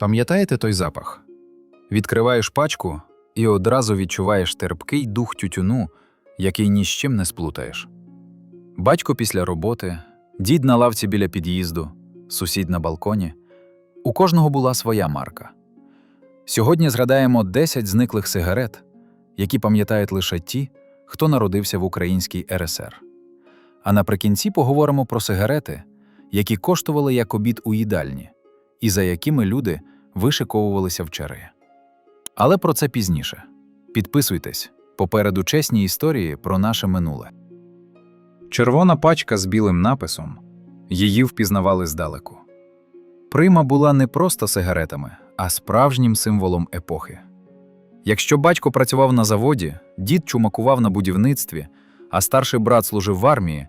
Пам'ятаєте той запах? Відкриваєш пачку і одразу відчуваєш терпкий дух тютюну, який ні з чим не сплутаєш. Батько після роботи, дід на лавці біля під'їзду, сусід на балконі. У кожного була своя марка. Сьогодні згадаємо 10 зниклих сигарет, які пам'ятають лише ті, хто народився в Українській РСР. А наприкінці поговоримо про сигарети, які коштували як обід у їдальні, і за якими люди вишиковувалися в черги. Але про це пізніше. Підписуйтесь попереду чесні історії про наше минуле. Червона пачка з білим написом її впізнавали здалеку. Прима була не просто сигаретами, а справжнім символом епохи. Якщо батько працював на заводі, дід чумакував на будівництві, а старший брат служив в армії,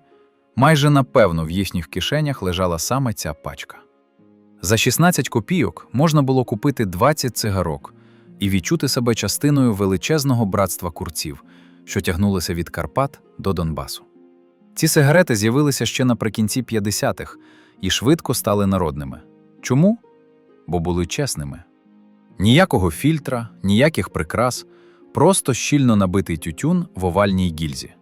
майже напевно в їхніх кишенях лежала саме ця пачка. За 16 копійок можна було купити 20 цигарок і відчути себе частиною величезного братства курців, що тягнулося від Карпат до Донбасу. Ці сигарети з'явилися ще наприкінці 50-х і швидко стали народними. Чому? Бо були чесними. Ніякого фільтра, ніяких прикрас, просто щільно набитий тютюн в овальній гільзі.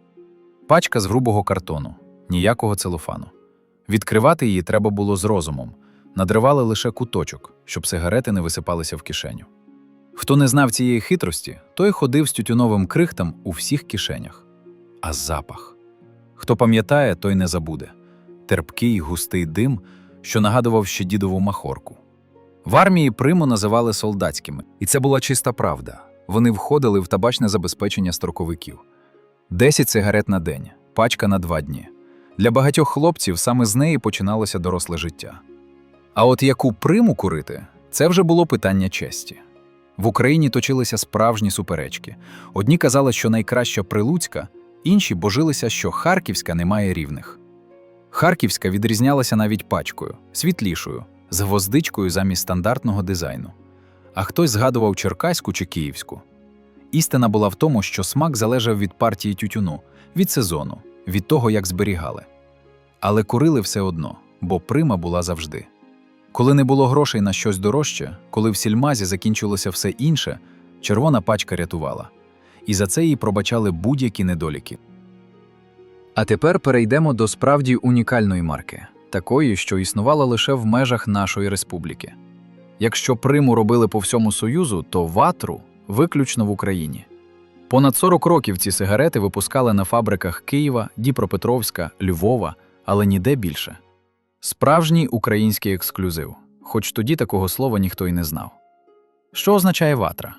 Пачка з грубого картону, ніякого целофану. Відкривати її треба було з розумом, надривали лише куточок, щоб сигарети не висипалися в кишеню. Хто не знав цієї хитрості, той ходив з тютюновим крихтом у всіх кишенях. А запах. Хто пам'ятає, той не забуде терпкий густий дим, що нагадував ще дідову махорку. В армії приму називали солдатськими, і це була чиста правда. Вони входили в табачне забезпечення строковиків. 10 сигарет на день, пачка на два дні. Для багатьох хлопців саме з неї починалося доросле життя. А от яку приму курити це вже було питання честі. В Україні точилися справжні суперечки. Одні казали, що найкраща прилуцька, інші божилися, що харківська не має рівних. Харківська відрізнялася навіть пачкою, світлішою, з гвоздичкою замість стандартного дизайну. А хтось згадував черкаську чи київську. Істина була в тому, що смак залежав від партії тютюну, від сезону, від того, як зберігали. Але курили все одно, бо прима була завжди. Коли не було грошей на щось дорожче, коли в сільмазі закінчилося все інше, червона пачка рятувала. І за це їй пробачали будь-які недоліки. А тепер перейдемо до справді унікальної марки, такої, що існувала лише в межах нашої республіки. Якщо приму робили по всьому Союзу, то ватру виключно в Україні. Понад 40 років ці сигарети випускали на фабриках Києва, Дніпропетровська, Львова, але ніде більше. Справжній український ексклюзив, хоч тоді такого слова ніхто й не знав. Що означає ватра?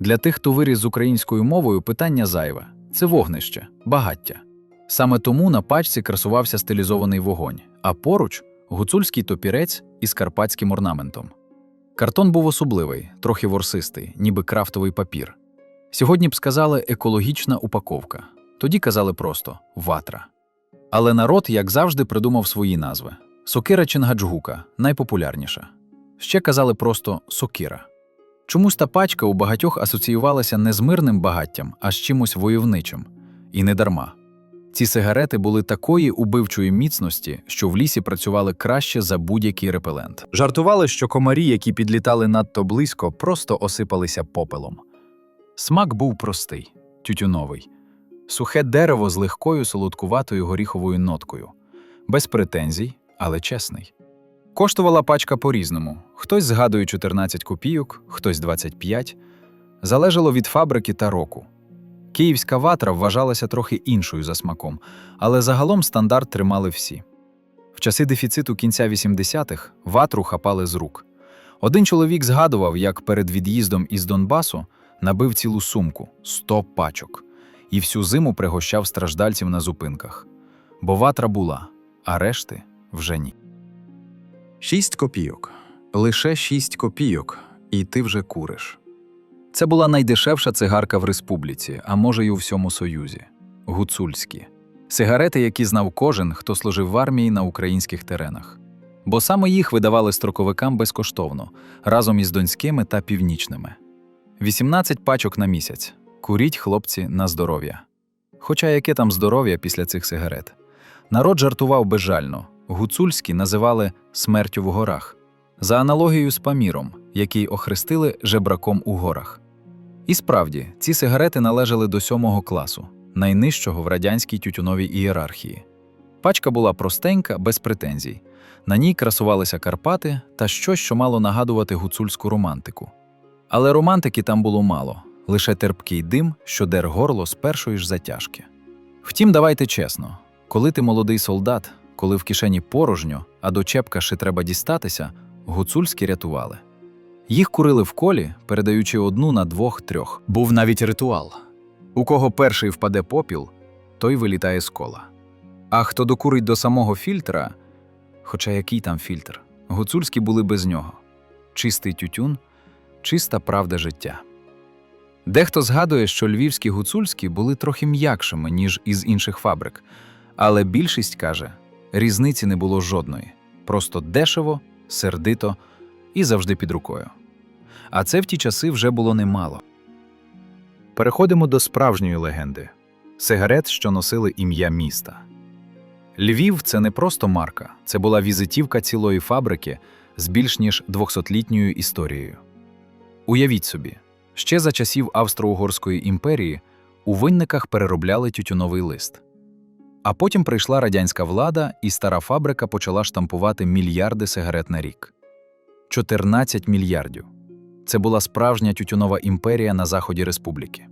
Для тих, хто виріс з українською мовою, питання зайве це вогнище, багаття. Саме тому на пачці красувався стилізований вогонь, а поруч гуцульський топірець із карпатським орнаментом. Картон був особливий, трохи ворсистий, ніби крафтовий папір. Сьогодні б сказали екологічна упаковка, тоді казали просто ватра. Але народ, як завжди, придумав свої назви. Сокира Чингаджгука найпопулярніша. Ще казали просто сокира. Чомусь та пачка у багатьох асоціювалася не з мирним багаттям, а з чимось войовничим. І не дарма. Ці сигарети були такої убивчої міцності, що в лісі працювали краще за будь-який репелент. Жартували, що комарі, які підлітали надто близько, просто осипалися попелом. Смак був простий, тютюновий, сухе дерево з легкою солодкуватою горіховою ноткою, без претензій, але чесний. Коштувала пачка по-різному: хтось згадує 14 копійок, хтось 25. Залежало від фабрики та року. Київська ватра вважалася трохи іншою за смаком, але загалом стандарт тримали всі. В часи дефіциту кінця 80-х ватру хапали з рук. Один чоловік згадував, як перед від'їздом із Донбасу набив цілу сумку 100 пачок, і всю зиму пригощав страждальців на зупинках. Бо ватра була, а решти вже ні. Шість копійок. Лише шість копійок, і ти вже куриш. Це була найдешевша цигарка в республіці, а може й у всьому Союзі гуцульські. Сигарети, які знав кожен, хто служив в армії на українських теренах. Бо саме їх видавали строковикам безкоштовно, разом із донськими та північними. 18 пачок на місяць. Куріть, хлопці, на здоров'я. Хоча яке там здоров'я після цих сигарет. Народ жартував безжально. Гуцульські називали смертю в горах. за аналогією з Паміром, який охрестили жебраком у горах. І справді, ці сигарети належали до сьомого класу, найнижчого в радянській тютюновій ієрархії. Пачка була простенька, без претензій. На ній красувалися Карпати та щось, що мало нагадувати гуцульську романтику. Але романтики там було мало, лише терпкий дим, що дер горло з першої ж затяжки. Втім, давайте чесно, коли ти молодий солдат, коли в кишені порожньо, а до чепка ще треба дістатися, гуцульські рятували. Їх курили в колі, передаючи одну на двох-трьох. Був навіть ритуал. У кого перший впаде попіл, той вилітає з кола. А хто докурить до самого фільтра, хоча який там фільтр, гуцульські були без нього. Чистий тютюн, чиста правда життя. Дехто згадує, що львівські гуцульські були трохи м'якшими, ніж із інших фабрик, але більшість каже, різниці не було жодної. Просто дешево, сердито і завжди під рукою. А це в ті часи вже було немало. Переходимо до справжньої легенди сигарет, що носили ім'я міста. Львів це не просто марка, це була візитівка цілої фабрики з більш ніж 200-літньою історією. Уявіть собі, ще за часів Австро-Угорської імперії у винниках переробляли тютюновий лист. А потім прийшла радянська влада, і стара фабрика почала штампувати мільярди сигарет на рік. 14 мільярдів. Це була справжня тютюнова імперія на заході республіки.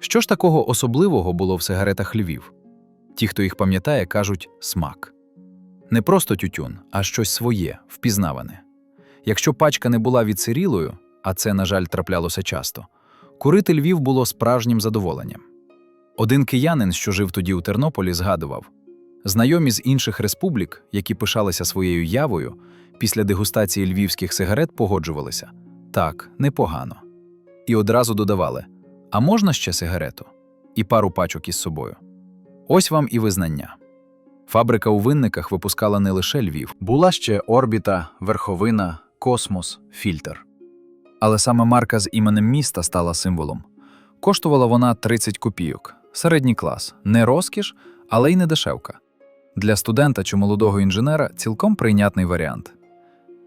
Що ж такого особливого було в сигаретах Львів? Ті, хто їх пам'ятає, кажуть смак. Не просто тютюн, а щось своє, впізнаване. Якщо пачка не була відсирілою, а це, на жаль, траплялося часто, курити Львів було справжнім задоволенням. Один киянин, що жив тоді у Тернополі, згадував знайомі з інших республік, які пишалися своєю явою, після дегустації львівських сигарет погоджувалися так, непогано. І одразу додавали: А можна ще сигарету? І пару пачок із собою. Ось вам і визнання. Фабрика у винниках випускала не лише Львів, була ще орбіта, верховина, космос, фільтр. Але саме марка з іменем міста стала символом. Коштувала вона 30 копійок, середній клас, не розкіш, але й не дешевка. Для студента чи молодого інженера цілком прийнятний варіант.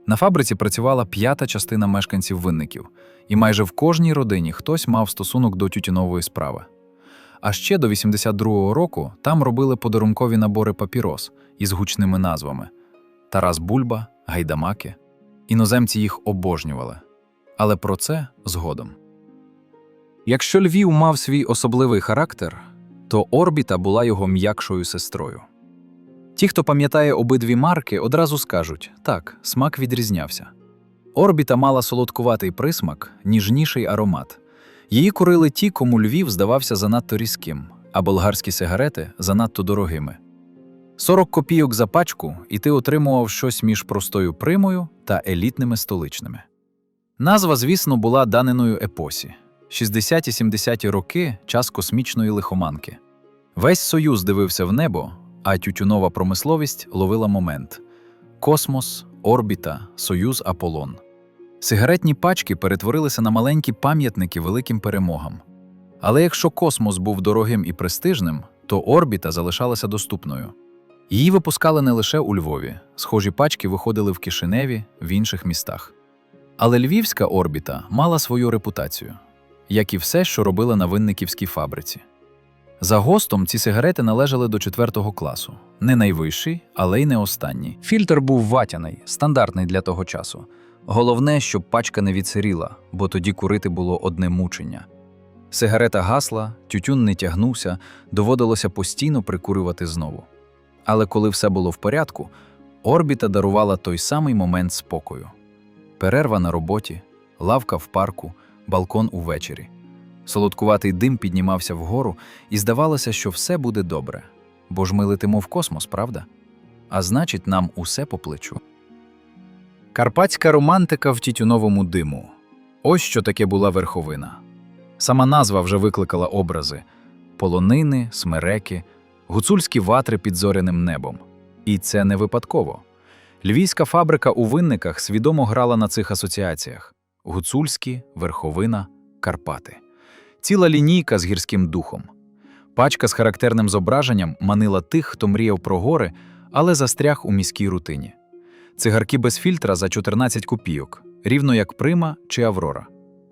На фабриці працювала п'ята частина мешканців винників, і майже в кожній родині хтось мав стосунок до тютюнової справи. А ще до 82-го року там робили подарункові набори папірос із гучними назвами Тарас Бульба, Гайдамаки. Іноземці їх обожнювали. Але про це згодом. Якщо Львів мав свій особливий характер, то орбіта була його м'якшою сестрою. Ті, хто пам'ятає обидві марки, одразу скажуть так, смак відрізнявся. Орбіта мала солодкуватий присмак, ніжніший аромат. Її курили ті, кому Львів здавався занадто різким, а болгарські сигарети занадто дорогими. 40 копійок за пачку, і ти отримував щось між простою примою та елітними столичними. Назва, звісно, була даниною епосі 60-70-ті роки час космічної лихоманки. Весь союз дивився в небо, а тютюнова промисловість ловила момент космос, орбіта, союз Аполлон. Сигаретні пачки перетворилися на маленькі пам'ятники великим перемогам. Але якщо космос був дорогим і престижним, то орбіта залишалася доступною. Її випускали не лише у Львові, схожі пачки виходили в Кишиневі, в інших містах. Але львівська орбіта мала свою репутацію, як і все, що робила на винниківській фабриці. За гостом ці сигарети належали до четвертого класу, не найвищий, але й не останній. Фільтр був ватяний, стандартний для того часу. Головне, щоб пачка не відсиріла, бо тоді курити було одне мучення. Сигарета гасла, тютюн не тягнувся, доводилося постійно прикурювати знову. Але коли все було в порядку, орбіта дарувала той самий момент спокою. Перерва на роботі, лавка в парку, балкон увечері. Солодкуватий дим піднімався вгору, і здавалося, що все буде добре. Бо ж ми летимо в космос, правда? А значить, нам усе по плечу. Карпатська романтика в тютюновому диму. Ось що таке була верховина. Сама назва вже викликала образи полонини, смереки, гуцульські ватри під зоряним небом. І це не випадково. Львівська фабрика у винниках свідомо грала на цих асоціаціях: гуцульські, верховина, Карпати. Ціла лінійка з гірським духом. Пачка з характерним зображенням манила тих, хто мріяв про гори, але застряг у міській рутині. цигарки без фільтра за 14 копійок, рівно як Прима чи Аврора.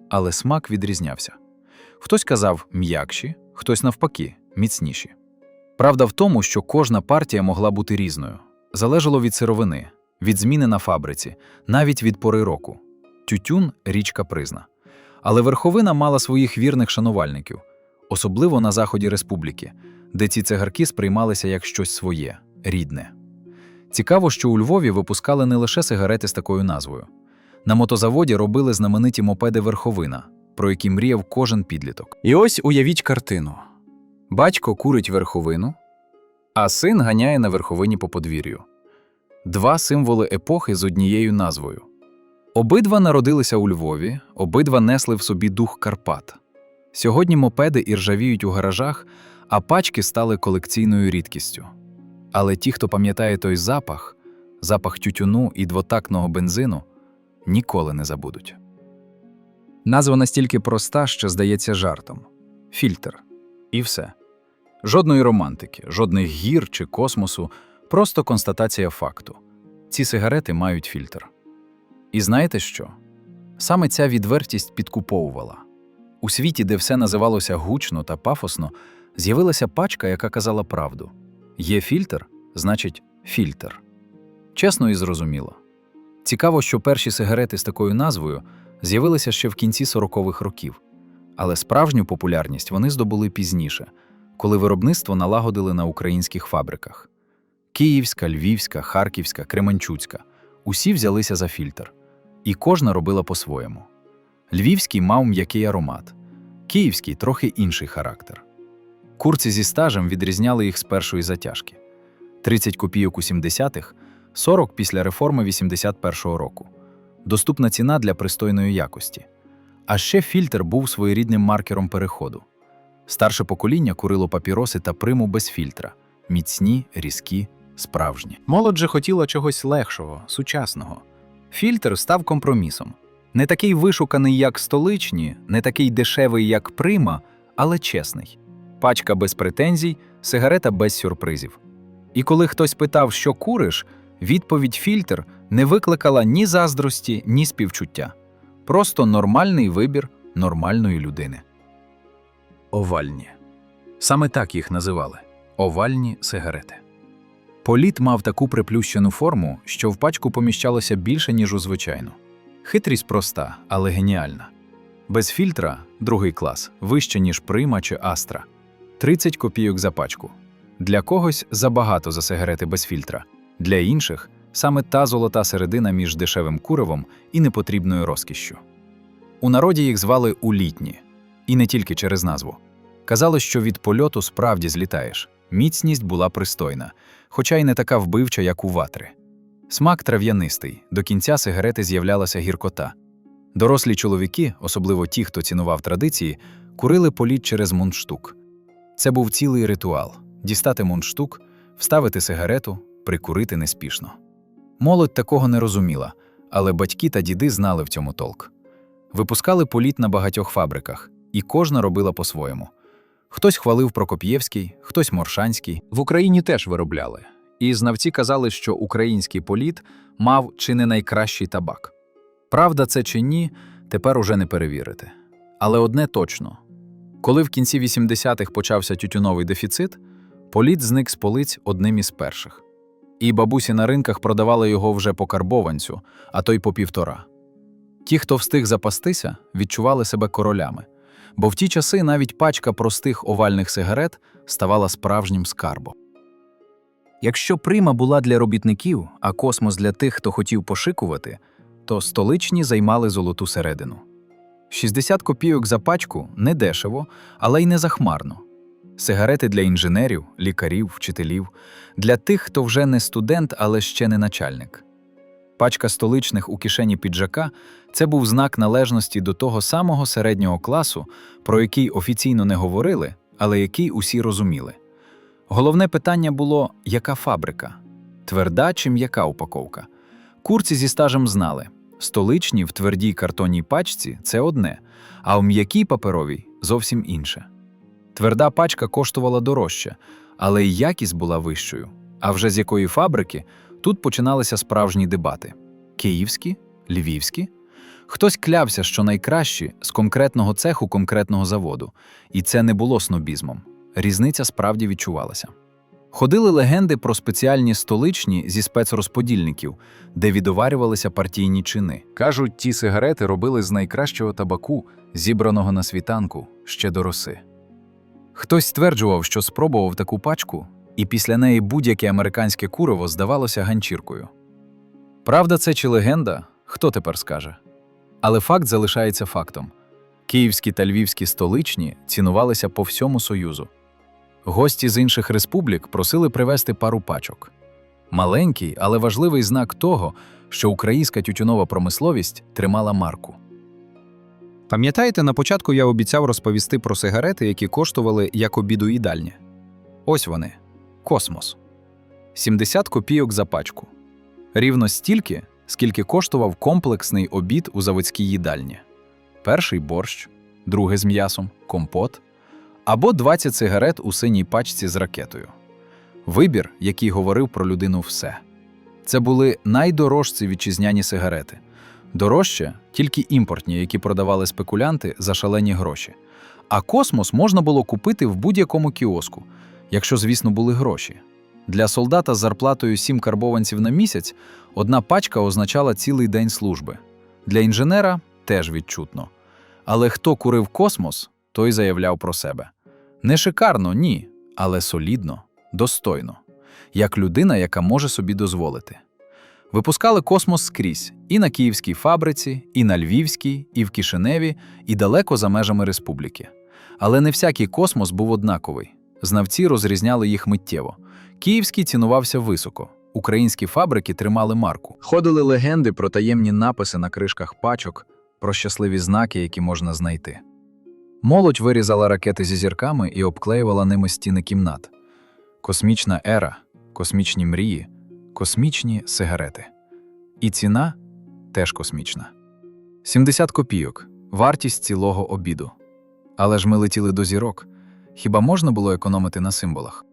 Але смак відрізнявся. Хтось казав м'якші, хтось навпаки, міцніші. Правда в тому, що кожна партія могла бути різною. Залежало від сировини, від зміни на фабриці, навіть від пори року. Тютюн річ капризна. Але верховина мала своїх вірних шанувальників, особливо на заході республіки, де ці цигарки сприймалися як щось своє, рідне. Цікаво, що у Львові випускали не лише сигарети з такою назвою. На мотозаводі робили знамениті мопеди верховина, про які мріяв кожен підліток. І ось уявіть картину: батько курить верховину, а син ганяє на верховині по подвір'ю. Два символи епохи з однією назвою. Обидва народилися у Львові, обидва несли в собі дух Карпат. Сьогодні мопеди іржавіють у гаражах, а пачки стали колекційною рідкістю. Але ті, хто пам'ятає той запах, запах тютюну і двотактного бензину, ніколи не забудуть. Назва настільки проста, що здається жартом фільтр. І все. Жодної романтики, жодних гір чи космосу, просто констатація факту. Ці сигарети мають фільтр. І знаєте що? Саме ця відвертість підкуповувала. У світі, де все називалося гучно та пафосно, з'явилася пачка, яка казала правду. Є фільтр, значить фільтр. Чесно і зрозуміло. Цікаво, що перші сигарети з такою назвою з'явилися ще в кінці 40-х років, але справжню популярність вони здобули пізніше, коли виробництво налагодили на українських фабриках. Київська, Львівська, Харківська, Кременчуцька усі взялися за фільтр, і кожна робила по-своєму. Львівський мав м'який аромат, київський трохи інший характер. Курці зі стажем відрізняли їх з першої затяжки: 30 копійок у 70-х, 40 після реформи 81-го року. Доступна ціна для пристойної якості. А ще фільтр був своєрідним маркером переходу. Старше покоління курило папіроси та приму без фільтра міцні, різкі, справжні. Молодь же хотіла чогось легшого, сучасного. Фільтр став компромісом. Не такий вишуканий, як столичні, не такий дешевий, як прима, але чесний. Пачка без претензій, сигарета без сюрпризів. І коли хтось питав, що куриш, відповідь фільтр не викликала ні заздрості, ні співчуття. Просто нормальний вибір нормальної людини. Овальні. Саме так їх називали овальні сигарети. Політ мав таку приплющену форму, що в пачку поміщалося більше, ніж у звичайну. Хитрість проста, але геніальна. Без фільтра другий клас, вище, ніж прима чи астра. 30 копійок за пачку. Для когось забагато за сигарети без фільтра, для інших саме та золота середина між дешевим куривом і непотрібною розкішшю. У народі їх звали улітні, і не тільки через назву. Казали, що від польоту справді злітаєш. Міцність була пристойна, хоча й не така вбивча, як у ватри. Смак трав'янистий, до кінця сигарети з'являлася гіркота. Дорослі чоловіки, особливо ті, хто цінував традиції, курили політ через мундштук. Це був цілий ритуал дістати мундштук, вставити сигарету, прикурити неспішно. Молодь такого не розуміла, але батьки та діди знали в цьому толк. Випускали політ на багатьох фабриках, і кожна робила по-своєму. Хтось хвалив Прокоп'євський, хтось Моршанський. В Україні теж виробляли. І знавці казали, що український політ мав чи не найкращий табак. Правда, це чи ні, тепер уже не перевірити. Але одне точно: коли в кінці 80-х почався тютюновий дефіцит, політ зник з полиць одним із перших. І бабусі на ринках продавали його вже по карбованцю, а то й по півтора. Ті, хто встиг запастися, відчували себе королями, бо в ті часи навіть пачка простих овальних сигарет ставала справжнім скарбом. Якщо прима була для робітників, а космос для тих, хто хотів пошикувати, то столичні займали золоту середину. 60 копійок за пачку не дешево, але й не захмарно. Сигарети для інженерів, лікарів, вчителів, для тих, хто вже не студент, але ще не начальник. Пачка столичних у кишені піджака це був знак належності до того самого середнього класу, про який офіційно не говорили, але який усі розуміли. Головне питання було, яка фабрика? Тверда чи м'яка упаковка? Курці зі стажем знали, столичні в твердій картонній пачці це одне, а у м'якій паперовій зовсім інше. Тверда пачка коштувала дорожче, але й якість була вищою. А вже з якої фабрики, Тут починалися справжні дебати: київські, львівські. Хтось клявся, що найкращі з конкретного цеху конкретного заводу, і це не було снобізмом. Різниця справді відчувалася. Ходили легенди про спеціальні столичні зі спецрозподільників, де відоварювалися партійні чини. Кажуть, ті сигарети робили з найкращого табаку, зібраного на світанку ще до роси. Хтось стверджував, що спробував таку пачку, і після неї будь-яке американське куриво здавалося ганчіркою. Правда, це чи легенда, хто тепер скаже? Але факт залишається фактом: київські та львівські столичні цінувалися по всьому Союзу. Гості з інших республік просили привезти пару пачок. Маленький, але важливий знак того, що українська тютюнова промисловість тримала марку. Пам'ятаєте, на початку я обіцяв розповісти про сигарети, які коштували як обідоїдальні? Ось вони космос. 70 копійок за пачку. Рівно стільки, скільки коштував комплексний обід у заводській їдальні: перший борщ, другий з м'ясом, компот або 20 сигарет у синій пачці з ракетою. Вибір, який говорив про людину все. Це були найдорожчі вітчизняні сигарети. Дорожче тільки імпортні, які продавали спекулянти за шалені гроші. А космос можна було купити в будь-якому кіоску, якщо, звісно, були гроші. Для солдата з зарплатою 7 карбованців на місяць одна пачка означала цілий день служби. Для інженера теж відчутно. Але хто курив космос, той заявляв про себе. Не шикарно, ні, але солідно, достойно, як людина, яка може собі дозволити. Випускали космос скрізь і на київській фабриці, і на Львівській, і в Кишиневі, і далеко за межами республіки. Але не всякий космос був однаковий. Знавці розрізняли їх миттєво. Київський цінувався високо, українські фабрики тримали марку. Ходили легенди про таємні написи на кришках пачок, про щасливі знаки, які можна знайти. Молодь вирізала ракети зі зірками і обклеювала ними стіни кімнат. Космічна ера, космічні мрії, космічні сигарети. І ціна теж космічна. 70 копійок вартість цілого обіду. Але ж ми летіли до зірок. Хіба можна було економити на символах?